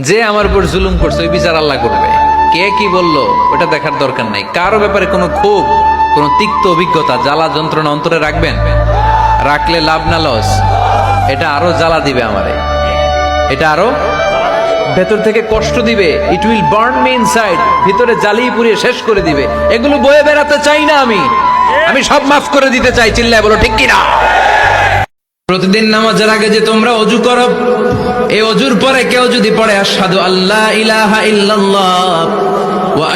যে আমার উপর জুলুম করছে, ওই বিচার আল্লাহ করবে। কে কি বলল, ওটা দেখার দরকার নাই। কারও ব্যাপারে কোনো ক্ষোভ, কোনো তিক্ত অভিজ্ঞতা, জ্বালা যন্ত্রণা অন্তরে রাখবেন? রাখলে লাভ না লস। এটা আরও জ্বালা দিবে আমারে। এটা আরও ভেতর থেকে কষ্ট দিবে। It will burn me inside ভিতরে জ্বালিয়ে পুড়িয়ে শেষ করে দিবে। এগুলো বয়ে বেড়াতে চাই না আমি। আমি সব মাফ করে দিতে চাই। চিল্লায় বলো, ঠিক কিনা? প্রতিদিন নামাজের আগে যে তোমরা অজু করো, এই অজুর পরে কেউ যদি পড়ে আসাদু আল্লাহ ইলাহা ইল্লাল্লাহ ওয়া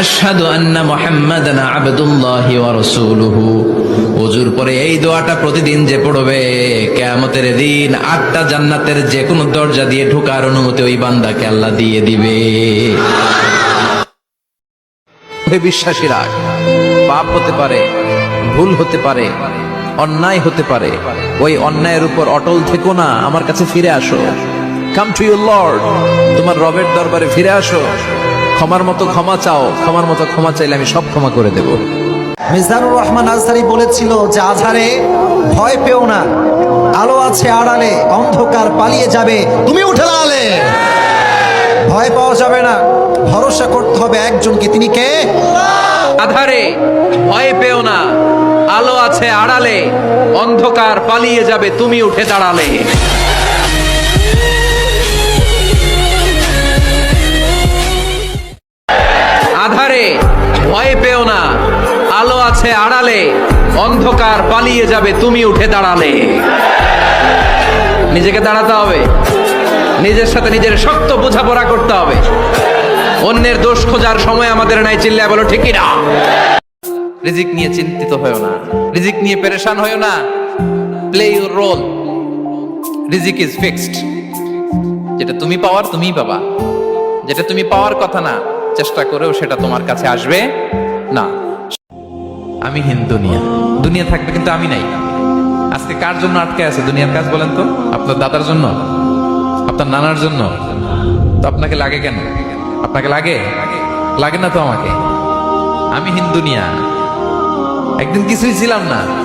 অজুর পরে এই দোয়াটা প্রতিদিন যে পড়বে দিন জান্নাতের দরজা দিয়ে ঢোকার অনুমতি ওই বান্দাকে আল্লাহ দিয়ে দিবে। বিশ্বাসী রাখ পাপ হতে পারে, ভুল হতে পারে অন্যায় হতে পারে। ওই অন্যায়ের উপর অটল থেকো না আমার কাছে ফিরে আসো। কাম টু ইউর লর্ড তোমার রবের দরবারে ফিরে আসো। ক্ষমার মতো ক্ষমা চাও ক্ষমার মতো ক্ষমা চাইলে আমি সব ক্ষমা করে দেব। মিজানুর রহমান আজহারি বলেছিল যে আধারে ভয় পেও না আলো আছে আড়ালে অন্ধকার পালিয়ে যাবে তুমি উঠে দাঁড়ালে। ভয় পাওয়া যাবে না ভরসা করতে হবে একজনকে তিনি কে? আধারে ভয় পেও না। আছে আড়ালে, অন্ধকার পালিয়ে যাবে, তুমি উঠে দাঁড়ালে। আধারে, ভয় পেও না, আলো আছে আড়ালে, অন্ধকার পালিয়ে যাবে, তুমি উঠে দাঁড়ালে। নিজেকে দাঁড়াতে হবে, নিজের সাথে নিজের শক্ত বোঝাপড়া করতে হবে। অন্যের দোষ খোঁজার সময় আমাদের নাই, চিল্লায় বলো, ঠিকই না। রিজিক নিয়ে চিন্তিত হয়েও না। রিজিক নিয়ে পেরেশান হয়েও না। প্লে ইউর রোল রিজিক ইজ ফিক্সড যেটা তুমি পাওয়ার তুমিই পাবা। যেটা তুমি পাওয়ার কথা না, চেষ্টা করেও সেটা তোমার কাছে আসবে না। আমি হিন দুনিয়া দুনিয়া থাকবে কিন্তু আমি নাই। আজকে কার জন্য আটকে আছে দুনিয়ার কাজ বলেন তো? আপনার দাদার জন্য? আপনার নানার জন্য? তো আপনাকে লাগে কেন? আপনাকে লাগে? লাগে না তো আমাকে? আমি হিন্দুনিয়া একদিন কিছুই ছিলাম না।